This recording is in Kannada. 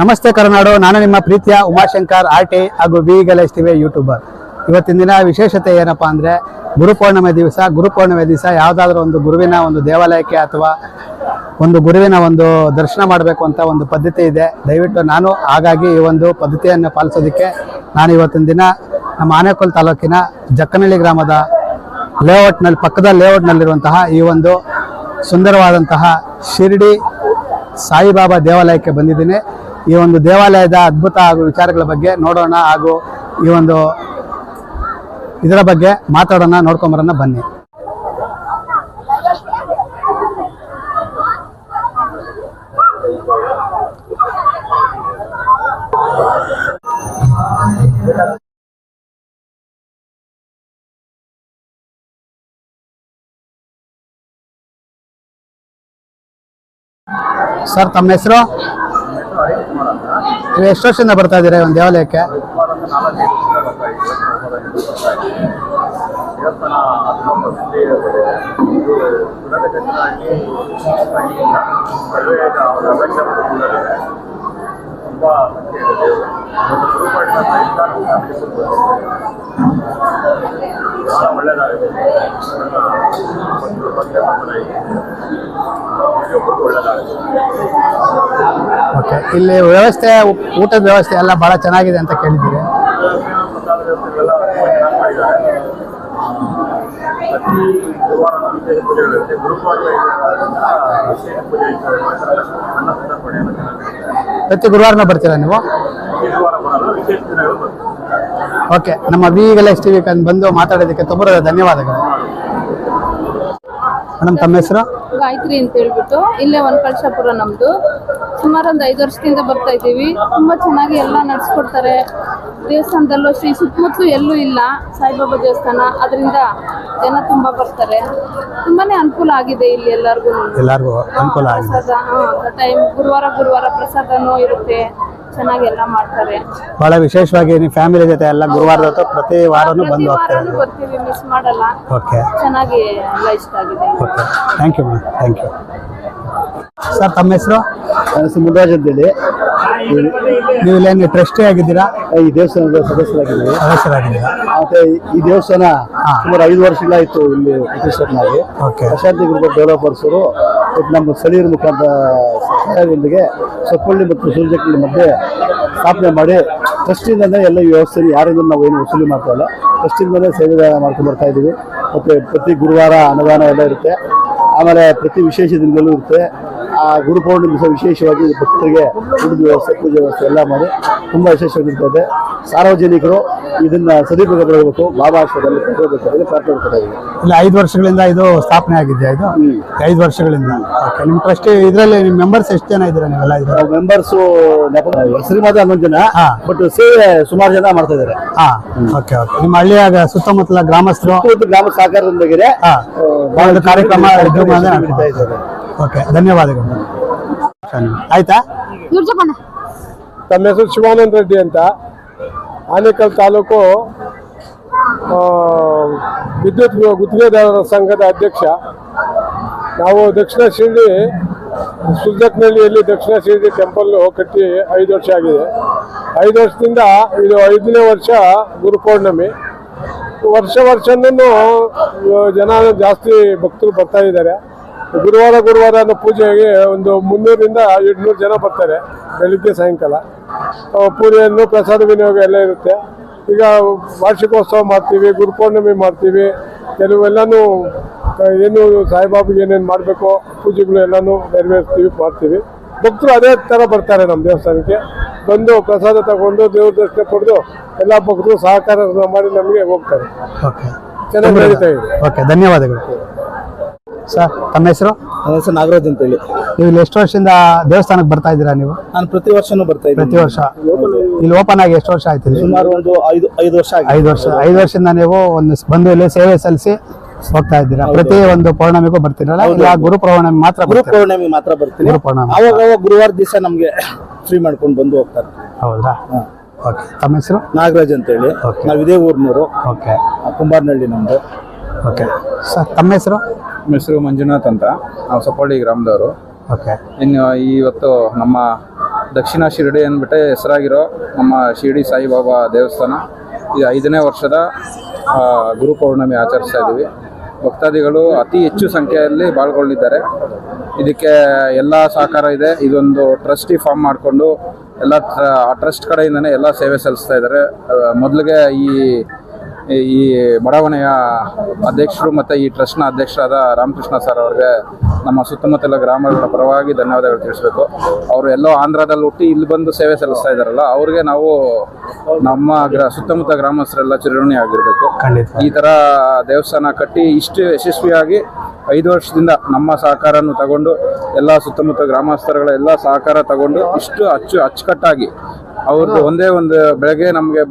ನಮಸ್ತೆ ಕರುನಾಡು. ನಾನು ನಿಮ್ಮ ಪ್ರೀತಿಯ ಉಮಾಶಂಕರ್ ಆರ್ ಟಿ ಹಾಗೂ ವಿ ಗಲೇಶ್ ಟಿವಿ ಯೂಟ್ಯೂಬರ್. ಇವತ್ತಿನ ದಿನ ವಿಶೇಷತೆ ಏನಪ್ಪಾ ಅಂದರೆ ಗುರುಪೌರ್ಣಿಮೆ ದಿವಸ ಗುರುಪೌರ್ಣಿಮೆ ದಿವಸ ಯಾವುದಾದ್ರೂ ಒಂದು ಗುರುವಿನ ಒಂದು ದೇವಾಲಯಕ್ಕೆ ಅಥವಾ ಒಂದು ಗುರುವಿನ ಒಂದು ದರ್ಶನ ಮಾಡಬೇಕು ಅಂತ ಒಂದು ಪದ್ಧತಿ ಇದೆ. ದಯವಿಟ್ಟು ನಾನು ಹಾಗಾಗಿ ಈ ಒಂದು ಪದ್ಧತಿಯನ್ನು ಪಾಲಿಸೋದಕ್ಕೆ ನಾನು ಇವತ್ತಿನ ದಿನ ನಮ್ಮ ಆನೇಕಲ್ ತಾಲೂಕಿನ ಜಕ್ಕನಹಳ್ಳಿ ಗ್ರಾಮದ ಲೇಔಟ್ನಲ್ಲಿ, ಪಕ್ಕದ ಲೇಔಟ್ನಲ್ಲಿರುವಂತಹ ಈ ಒಂದು ಸುಂದರವಾದಂತಹ ಶಿರಡಿ ಸಾಯಿಬಾಬಾ ದೇವಾಲಯಕ್ಕೆ ಬಂದಿದ್ದೀನಿ. ಈ ಒಂದು ದೇವಾಲಯದ ಅದ್ಭುತ ಹಾಗೂ ವಿಚಾರಗಳ ಬಗ್ಗೆ ನೋಡೋಣ ಹಾಗೂ ಈ ಒಂದು ಇದರ ಬಗ್ಗೆ ಮಾತಾಡೋಣ, ನೋಡ್ಕೊಂಬರೋಣ, ಬನ್ನಿ. ಸರ್, ತಮ್ಮ ಹೆಸರು? ಎಷ್ಟು ವರ್ಷದಿಂದ ಬರ್ತಾ ಇದ್ದೀರಾ ಒಂದು ದೇವಾಲಯಕ್ಕೆ ಒಂದು ಭಕ್ತ ಬಂದರೆ ಪ್ರತಿಯೊಬ್ಬರಿಗೂ ಒಳ್ಳೆಯದಾಗಿದೆ ಓಕೆ ಇಲ್ಲಿ ವ್ಯವಸ್ಥೆ, ಊಟದ ವ್ಯವಸ್ಥೆ ಎಲ್ಲ ಭಾಳ ಚೆನ್ನಾಗಿದೆ ಅಂತ ಕೇಳಿದ್ದೀರಿ. ಪ್ರತಿ ಗುರುವಾರನ ಬರ್ತೀರಾ ನೀವು? ಓಕೆ ನಮ್ಮ ವಿ ಗಲೇಶ್ ಟಿವಿ ಬಂದು ಮಾತಾಡೋದಕ್ಕೆ ತುಂಬ ಧನ್ಯವಾದಗಳು. ಮೇಡಮ್ ತಮ್ಮ ಹೆಸರು? ಗಾಯತ್ರಿ ಅಂತ ಹೇಳ್ಬಿಟ್ಟು ಇಲ್ಲೇ ವನಕಳಶಾಪುರ ನಮ್ದು. ಸುಮಾರು ಒಂದು ಐದು ವರ್ಷದಿಂದ ಬರ್ತಾ ಇದ್ದೀವಿ. ತುಂಬಾ ಚೆನ್ನಾಗಿ ಎಲ್ಲ ನಡ್ಸ್ಕೊಡ್ತಾರೆ. ದೇವಸ್ಥಾನದಲ್ಲೂ ಶ್ರೀ ಸುತ್ತಮುತ್ತಲು ಎಲ್ಲೂ ಇಲ್ಲ ಸಾಯಿಬಾಬಾ ದೇವಸ್ಥಾನ. ಅದರಿಂದ ಜನ ತುಂಬಾ ಬರ್ತಾರೆ. ತುಂಬಾನೇ ಅನುಕೂಲ ಆಗಿದೆ ಇಲ್ಲಿ ಎಲ್ಲರಿಗೂ ಎಲ್ಲರಿಗೂ ಅನುಕೂಲ ಆಗಿದೆ. ಪ್ರಸಾದ ಟೈಮ್ ಗುರುವಾರ ಗುರುವಾರ ಪ್ರಸಾದನೂ ಇರುತ್ತೆ. ಚೆನ್ನಾಗಿ ಎಲ್ಲ ಮಾಡ್ತಾರೆ. ಬಹಳ ವಿಶೇಷವಾಗಿ ನಿಮ್ಮ ಫ್ಯಾಮಿಲಿ ಜೊತೆ ಎಲ್ಲ ಗುರುವಾರದ ಹೊತ್ತು ಪ್ರತಿ ವಾರನೂ ಬಂದು ಹೋಗ್ತಾರೆ ವಾರನೂ ಬರ್ತೀವಿ ಮಿಸ್ ಮಾಡಲ್ಲ. ಓಕೆ ಚೆನ್ನಾಗಿ ಎಲ್ಲ ಇಷ್ಟ ಆಗಿದೆ. Okay thank you madam thank you sir ತಮ್ಮ ಹೆಸರು? ನನ್ನ ಹೆಸರು ಅಂತೇಳಿ. ನೀವು ಇಲ್ಲೇನು ಟ್ರಸ್ಟಿ ಆಗಿದ್ದೀರಾ? ಈ ದೇವಸ್ಥಾನದ ಸದಸ್ಯರಾಗಿದ್ದೀವಿ. ಸದಸ್ಯರಾಗಿದ್ದೀರಾ? ಮತ್ತೆ ಈ ದೇವಸ್ಥಾನ ಸುಮಾರು ಐದು ವರ್ಷಗಳಾಯಿತು ಇಲ್ಲಿ ಪ್ರತಿಷ್ಠಾನ ಓಕೆ ಪ್ರಶಾಂತಿ ಗ್ರೂಪ್ ಡೆವಲಪರ್ಸರು ನಮ್ಮ ಸ್ಥಳೀಯರ ಮುಖಾಂತರ ಸಹಾಯದೊಂದಿಗೆ ಸೊಪ್ಪಳ್ಳಿ ಮತ್ತು ಸೂರ್ಯಕಳ್ಳಿ ಮಧ್ಯೆ ಸ್ಥಾಪನೆ ಮಾಡಿ ಟ್ರಸ್ಟಿಂದಲೇ ಎಲ್ಲ ವ್ಯವಸ್ಥೆ ಯಾರಿಂದ ನಾವು ಏನು ವಸೂಲಿ ಮಾಡ್ತಾ ಇಲ್ಲ. ಟ್ರಸ್ಟಿಂದಲೇ ಸೇವೆ ಮಾಡ್ಕೊಂಡು ಬರ್ತಾ ಇದ್ದೀವಿ. ಮತ್ತು ಪ್ರತಿ ಗುರುವಾರ ಅನುದಾನ ಎಲ್ಲ ಇರುತ್ತೆ. ಆಮೇಲೆ ಪ್ರತಿ ವಿಶೇಷ ದಿನಗಳಲ್ಲೂ ಇರುತ್ತೆ. ಆ ಗುರು ಪೌರ್ಣಿಮೆ ದಿವಸ ವಿಶೇಷವಾಗಿ ಭಕ್ತರಿಗೆ ಊಟದ ವ್ಯವಸ್ಥೆ ಪೂಜೆ ವ್ಯವಸ್ಥೆ ಎಲ್ಲ ಮಾಡಿ ತುಂಬ ವಿಶೇಷವಾಗಿರ್ತದೆ. ಸಾರ್ವಜನಿಕರು ಇದನ್ನ ಸದುಪಯೋಗ ಪಡೆಯಬೇಕು ಬಾಬಾ ಆಶ್ರಮದಲ್ಲಿ ಪಡೆಯಬೇಕು ಅಂತ ಪ್ರಾರ್ಥನೆ ಮಾಡ್ತಾ ಇದ್ದೀವಿ. ಇಲ್ಲ ಐದು ವರ್ಷಗಳಿಂದ ಇದು ಸ್ಥಾಪನೆ ಆಗಿದೆ ಇದು? ಐದು ವರ್ಷಗಳಿಂದ. ಓಕೆ ನಿಮ್ಮ ಟ್ರಸ್ಟ್ ಇದರಲ್ಲಿ ನಿಮ್ಮ ಮೆಂಬರ್ಸ್ ಎಷ್ಟು ಜನ ಇದ್ದೀರಾ ನೀವೆಲ್ಲ ಇದ್ದೀರಾ? ಮೆಂಬರ್ಸು ಹೆಸರು ಮಾತ್ರ ಹನ್ನೊಂದು ಜನ. ಬಟ್ ಸೇವೆ ಸುಮಾರು ಜನ ಮಾಡ್ತಾ ಇದ್ದಾರೆ. ಹಾ ಓಕೆ ಓಕೆ ನಿಮ್ಮ ಹಳ್ಳಿಯಾಗ ಸುತ್ತಮುತ್ತಲ ಗ್ರಾಮಸ್ಥರು? ಗ್ರಾಮ ಸಹಕಾರದೊಂದಿಗೆ ಬಹಳ ಕಾರ್ಯಕ್ರಮ ನಡೀತಾ ಇದ್ದಾರೆ. ಓಕೆ ಧನ್ಯವಾದಗಳು. ಆಯ್ತಾ? ನನ್ನ ಹೆಸರು ಶಿವಾನಂದ ರೆಡ್ಡಿ ಅಂತ. ಆನೇಕಲ್ ತಾಲೂಕು ವಿದ್ಯುತ್ ಗುತ್ತಿಗೆದಾರರ ಸಂಘದ ಅಧ್ಯಕ್ಷ. ನಾವು ದಕ್ಷಿಣ ಶಿರಡಿ ಸುಲ್ಜಕ್ನಹಳ್ಳಿಯಲ್ಲಿ ದಕ್ಷಿಣ ಶಿರಡಿ ಟೆಂಪಲ್ ಕಟ್ಟಿ ಐದು ವರ್ಷ ಆಗಿದೆ. ಐದು ವರ್ಷದಿಂದ ಇದು ಐದನೇ ವರ್ಷ ಗುರುಪೌರ್ಣಮಿ ವರ್ಷ ವರ್ಷನೂ ಜನ ಜಾಸ್ತಿ ಭಕ್ತರು ಬರ್ತಾ ಇದ್ದಾರೆ. ಗುರುವಾರ ಗುರುವಾರ ಅನ್ನೋ ಪೂಜೆಗೆ ಒಂದು ಮುನ್ನೂರಿಂದ ಎಂಟುನೂರು ಜನ ಬರ್ತಾರೆ ಬೆಳಿಗ್ಗೆ ಸಾಯಂಕಾಲ. ಪೂಜೆಯನ್ನು ಪ್ರಸಾದ ವಿನಿಯೋಗ ಎಲ್ಲ ಇರುತ್ತೆ. ಈಗ ವಾರ್ಷಿಕೋತ್ಸವ ಮಾಡ್ತೀವಿ ಗುರುಪೌರ್ಣಿಮೆ ಮಾಡ್ತೀವಿ ಕೆಲವೆಲ್ಲನೂ ಏನು ಸಾಯಿಬಾಬಿಗೆ ಏನೇನು ಮಾಡಬೇಕು ಪೂಜೆಗಳು ಎಲ್ಲನೂ ನೆರವೇರಿಸ್ತೀವಿ ಮಾಡ್ತೀವಿ. ಭಕ್ತರು ಅದೇ ಥರ ಬರ್ತಾರೆ ನಮ್ಮ ದೇವಸ್ಥಾನಕ್ಕೆ. ಬಂದು ಪ್ರಸಾದ ತಗೊಂಡು ದೇವ್ರ ದರ್ಶನ ಪಡೆದು ಎಲ್ಲ ಭಕ್ತರು ಸಹಕಾರ ಮಾಡಿ ನಮಗೆ ಹೋಗ್ತಾರೆ. ಓಕೆ. ಚೆನ್ನಾಗಿ ನಡೀತಾ ಇದೆ. ಓಕೆ ಧನ್ಯವಾದಗಳು. ಸರ್ ತಮ್ಮ ಹೆಸರು? ನನ್ನ ಹೆಸರು ನಾಗರಾಜ್ ಅಂತೇಳಿ. ನೀವು ಇಲ್ಲಿ ಎಷ್ಟು ವರ್ಷದಿಂದ ದೇವಸ್ಥಾನಕ್ಕೆ ಬರ್ತಾ ಇದ್ದೀರಾ ನೀವು? ನಾನು ಪ್ರತಿ ವರ್ಷನೂ ಬರ್ತಾ ಇದ್ದೀನಿ. ಪ್ರತಿ ವರ್ಷ? ಇಲ್ಲಿ ಓಪನ್ ಆಗಿ ಎಷ್ಟು ವರ್ಷ ಆಯ್ತು ಇಲ್ಲಿ? ಸುಮಾರು ಒಂದು ಐದು ಐದು ವರ್ಷ ಆಗಿದೆ. ಐದು ವರ್ಷ. ಐದು ವರ್ಷದಿಂದ ನೀವು ಒಂದು ಸ್- ಬಂದು ಇಲ್ಲಿ ಸೇವೆ ಸಲ್ಲಿಸಿ ಹೋಗ್ತಾ ಇದ್ದೀರಾ? ಪ್ರತಿ ಒಂದು ಪೌರ್ಣಮಿಗೂ ಬರ್ತೀರಲ್ಲ? ಇಲ್ಲ ಗುರು ಪೌರ್ಣಮಿ ಮಾತ್ರ ಗುರು ಬರ್ತೀರಾ? ಪೌರ್ಣಿಮೆ ಮಾತ್ರ ಬರ್ತೀನಿ ಗುರು ಪೌರ್ಣಮಿ ಅವಾಗ ಅವಾಗ ಗುರುವಾರ ದಿವಸ ನಮಗೆ ಫ್ರೀ ಮಾಡ್ಕೊಂಡು ಬಂದು ಹೋಗ್ತಾರೆ. ಹೌದಾ? ಓಕೆ. ತಮ್ಮ ಹೆಸರು? ನಾಗರಾಜ್ ಅಂತ ಹೇಳಿ ನಾವು ಇದೇ ಊರ್ನೂರು. ಓಕೆ. ಕುಂಬಾರನಹಳ್ಳಿ ನಮ್ದು. ಓಕೆ. ಸರ್ ತಮ್ಮ ಹೆಸರು? ನಮ್ಮ ಹೆಸರು ಮಂಜುನಾಥ್ ಅಂತ. ನಾವು ಸೊಪ್ಪಳ್ಳಿ ಗ್ರಾಮದವರು. ಓಕೆ. ಇನ್ನು ಇವತ್ತು ನಮ್ಮ ದಕ್ಷಿಣ ಶಿರಡಿ ಅಂದ್ಬಿಟ್ಟೆ ಹೆಸರಾಗಿರೋ ನಮ್ಮ ಶಿರಡಿ ಸಾಯಿಬಾಬಾ ದೇವಸ್ಥಾನ. ಇದು ಐದನೇ ವರ್ಷದ ಆ, ಗುರು ಪೌರ್ಣಮಿ ಆಚರಿಸ್ತಾ ಇದ್ದೀವಿ. ಭಕ್ತಾದಿಗಳು ಅತಿ ಹೆಚ್ಚು ಸಂಖ್ಯೆಯಲ್ಲಿ ಪಾಲ್ಗೊಂಡಿದ್ದಾರೆ ಇದಕ್ಕೆ ಎಲ್ಲ ಸಹಕಾರ ಇದೆ. ಇದೊಂದು ಟ್ರಸ್ಟಿ ಫಾರ್ಮ್ ಮಾಡಿಕೊಂಡು ಎಲ್ಲ ಟ್ರಸ್ಟ್ ಕಡೆಯಿಂದನೇ ಎಲ್ಲ ಸೇವೆ ಸಲ್ಲಿಸ್ತಾ ಇದ್ದಾರೆ. ಮೊದಲಿಗೆ ಈ ಈ ಬಡಾವಣೆಯ ಅಧ್ಯಕ್ಷರು ಮತ್ತು ಈ ಟ್ರಸ್ಟ್ನ ಅಧ್ಯಕ್ಷರಾದ ರಾಮಕೃಷ್ಣ ಸರ್ ಅವ್ರಿಗೆ ನಮ್ಮ ಸುತ್ತಮುತ್ತಲ ಗ್ರಾಮಗಳ ಪರವಾಗಿ ಧನ್ಯವಾದಗಳು ತಿಳಿಸಬೇಕು. ಅವರು ಎಲ್ಲೋ ಆಂಧ್ರದಲ್ಲಿ ಹುಟ್ಟಿ ಇಲ್ಲಿ ಬಂದು ಸೇವೆ ಸಲ್ಲಿಸ್ತಾ ಇದ್ದಾರಲ್ಲ ಅವ್ರಿಗೆ ನಾವು ನಮ್ಮ ಗ್ರ ಸುತ್ತಮುತ್ತ ಗ್ರಾಮಸ್ಥರೆಲ್ಲ ಚಿರಋಣಿ ಆಗಿರಬೇಕು. ಈ ಥರ ದೇವಸ್ಥಾನ ಕಟ್ಟಿ ಇಷ್ಟು ಯಶಸ್ವಿಯಾಗಿ ಐದು ವರ್ಷದಿಂದ ನಮ್ಮ ಸಹಕಾರವನ್ನು ತಗೊಂಡು ಎಲ್ಲ ಸುತ್ತಮುತ್ತ ಗ್ರಾಮಸ್ಥರುಗಳ ಎಲ್ಲ ಸಹಕಾರ ತಗೊಂಡು ಇಷ್ಟು ಅಚ್ಚು ಅಚ್ಚುಕಟ್ಟಾಗಿ ಅವ್ರದ್ದು ಒಂದೇ ಒಂದು ಬೆಳಗ್ಗೆ ನಮಗೆ